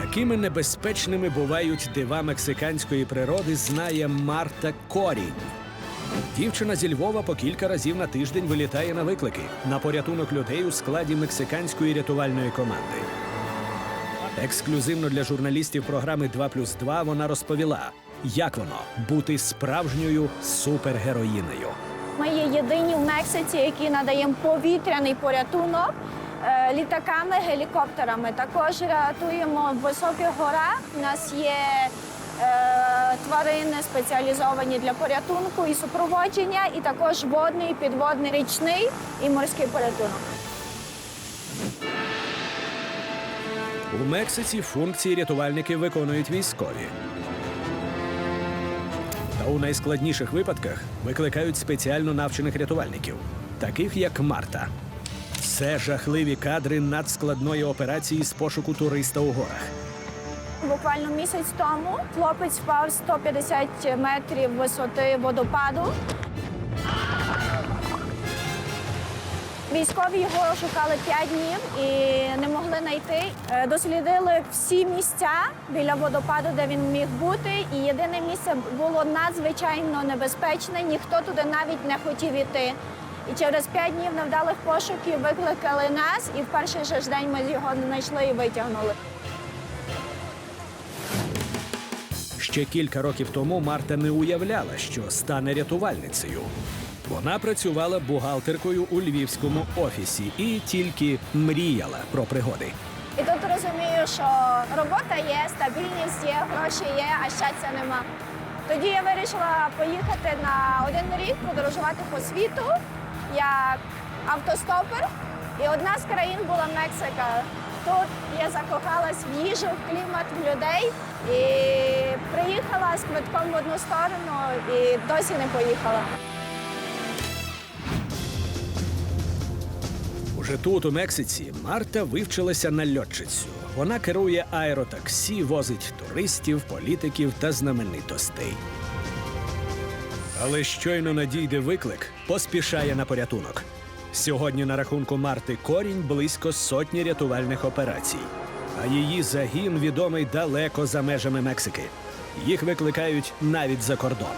Якими небезпечними бувають дива мексиканської природи, знає Марта Корінь. Дівчина зі Львова по кілька разів на тиждень вилітає на виклики на порятунок людей у складі мексиканської рятувальної команди. Ексклюзивно для журналістів програми 2 плюс 2 вона розповіла, як воно бути справжньою супергероїнею. Ми є єдині в Мексиці, які надаємо повітряний порятунок літаками, гелікоптерами. Також рятуємо в високих горах. У нас є е, тварини спеціалізовані для порятунку і супроводження, і також водний, підводний, річний і морський порятунок. У Мексиці функції рятувальники виконують військові. Та у найскладніших випадках викликають спеціально навчених рятувальників, таких як Марта. Це жахливі кадри надскладної операції з пошуку туриста у горах. Буквально місяць тому хлопець впав з 150 метрів висоти водопаду. Військові його шукали 5 днів і не могли знайти. Е, Дослідили всі місця біля водопаду, де він міг бути. І єдине місце було надзвичайно небезпечне. Ніхто туди навіть не хотів іти. І через 5 днів невдалих пошуків викликали нас, і в перший же ж день ми його знайшли і витягнули. Ще кілька років тому Марта не уявляла, що стане рятувальницею. Вона працювала бухгалтеркою у львівському офісі і тільки мріяла про пригоди. І тут розумію, що робота є, стабільність є, гроші є, а щастя нема. Тоді я вирішила поїхати на один рік подорожувати по світу як автостопер. І одна з країн була Мексика. Тут я закохалась в їжу, в клімат, в людей і приїхала з квитком в одну сторону і досі не поїхала. Уже тут, у Мексиці, Марта вивчилася на льотчицю. Вона керує аеротаксі, возить туристів, політиків та знаменитостей. Але щойно надійде виклик, поспішає на порятунок. Сьогодні на рахунку Марти Корінь близько сотні рятувальних операцій. А її загін відомий далеко за межами Мексики. Їх викликають навіть за кордон.